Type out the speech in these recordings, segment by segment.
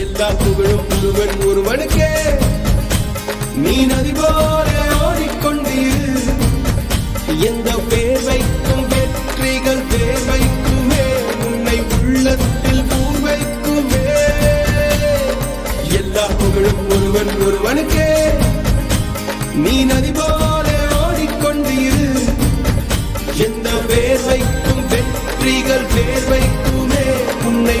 எல்லா புகழும் முருகன் ஒருவனுக்கே. நீ நதி போல ஓடிக்கொண்டீர் எந்த பேர் வைக்கும் வெற்றிகள் பேர் வைக்குமே உன்னை உள்ளத்தில் பூர் வைக்குமே எல்லா புகழும் ஒருவன் ஒருவனுக்கே. நீ நதி போல ஓடிக்கொண்டீர் எந்த பேர் வெற்றிகள் பேர் உன்னை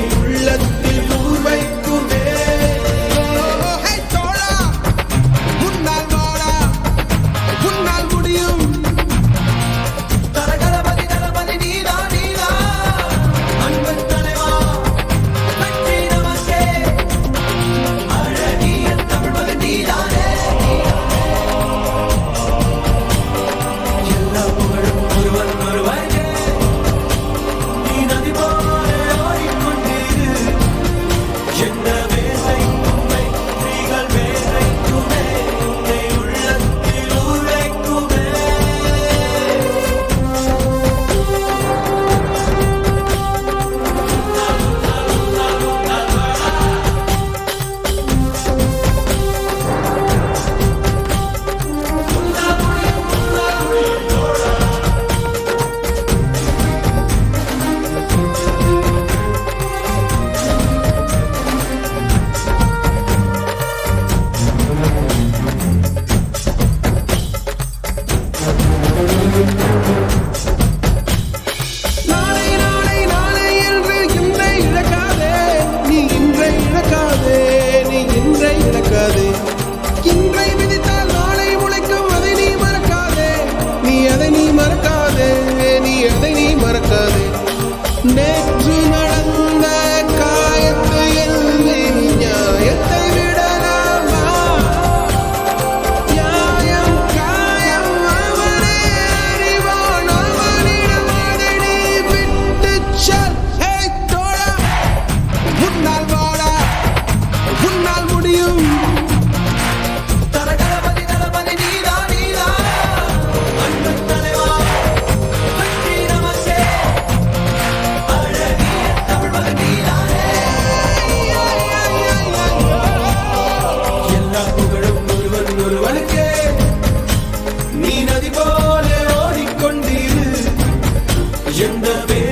மறக்காதே. நீ எதை நீ மறக்காதே. நேற்று எந்த பேர்